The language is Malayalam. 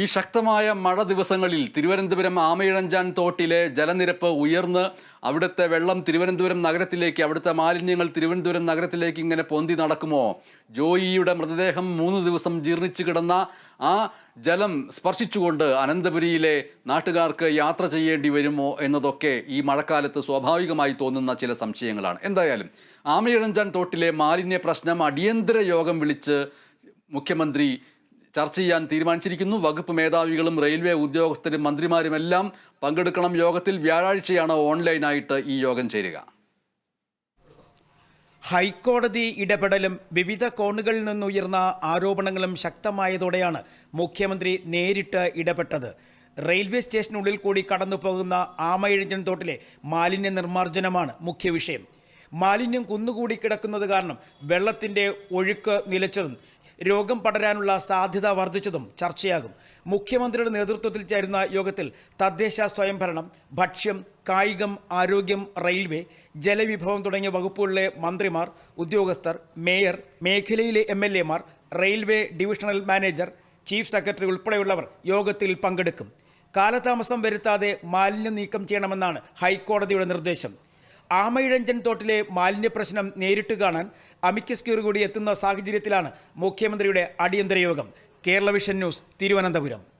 ഈ ശക്തമായ മഴ ദിവസങ്ങളിൽ തിരുവനന്തപുരം ആമയിഴഞ്ചാൻ തോട്ടിലെ ജലനിരപ്പ് ഉയർന്ന് അവിടുത്തെ വെള്ളം തിരുവനന്തപുരം നഗരത്തിലേക്ക് അവിടുത്തെ മാലിന്യങ്ങൾ തിരുവനന്തപുരം നഗരത്തിലേക്ക് ഇങ്ങനെ പൊന്തി നടക്കുമോ? ജോയിയുടെ മൃതദേഹം മൂന്ന് ദിവസം ജീർണിച്ചു കിടന്ന ആ ജലം സ്പർശിച്ചുകൊണ്ട് അനന്തപുരിയിലെ നാട്ടുകാർക്ക് യാത്ര ചെയ്യേണ്ടി വരുമോ എന്നതൊക്കെ ഈ മഴക്കാലത്ത് സ്വാഭാവികമായി തോന്നുന്ന ചില സംശയങ്ങളാണ്. എന്തായാലും ആമയിഴഞ്ചാൻ തോട്ടിലെ മാലിന്യ പ്രശ്നം അടിയന്തര യോഗം വിളിച്ച് മുഖ്യമന്ത്രി ചർച്ച ചെയ്യാൻ തീരുമാനിച്ചിരിക്കുന്നു. വകുപ്പ് മേധാവികളും റെയിൽവേ ഉദ്യോഗസ്ഥരും മന്ത്രിമാരുമെല്ലാം പങ്കെടുക്കണം. യോഗത്തിൽ വ്യാഴാഴ്ചയാണ് ഓൺലൈനായിട്ട് ഈ യോഗം ചേരുക. ഹൈക്കോടതി ഇടപെടലും വിവിധ കോണുകളിൽ നിന്നുയർന്ന ആരോപണങ്ങളും ശക്തമായതോടെയാണ് മുഖ്യമന്ത്രി നേരിട്ട് ഇടപെട്ടത്. റെയിൽവേ സ്റ്റേഷനുള്ളിൽ കൂടി കടന്നു പോകുന്ന തോട്ടിലെ മാലിന്യ നിർമ്മാർജനമാണ് മുഖ്യ വിഷയം മാലിന്യം കുന്നുകൂടി കിടക്കുന്നത് കാരണം വെള്ളത്തിന്റെ ഒഴുക്ക് നിലച്ചതും രോഗം പടരാനുള്ള സാധ്യത വർദ്ധിച്ചതും ചർച്ചയാകും. മുഖ്യമന്ത്രിയുടെ നേതൃത്വത്തിൽ ചേരുന്ന യോഗത്തിൽ തദ്ദേശ സ്വയംഭരണം ഭക്ഷ്യം കായികം ആരോഗ്യം റെയിൽവേ ജലവിഭവം തുടങ്ങിയ വകുപ്പുകളിലെ മന്ത്രിമാർ ഉദ്യോഗസ്ഥർ മേയർ മേഖലയിലെ M railway divisional manager chief secretary ഉൾപ്പെടെയുള്ളവർ യോഗത്തിൽ പങ്കെടുക്കും. കാലതാമസം വരുത്താതെ മാലിന്യം നീക്കം ചെയ്യണമെന്നാണ് ഹൈക്കോടതിയുടെ നിർദ്ദേശം. ആമയിഴഞ്ചൻ തോട്ടിലെ മാലിന്യ പ്രശ്നം നേരിട്ട് കാണാൻ അമിക്കസ് ക്യൂർ കൂടി എത്തുന്ന സാഹചര്യത്തിലാണ് മുഖ്യമന്ത്രിയുടെ അടിയന്തര യോഗം. Kerala vision news Thiruvananthapuram.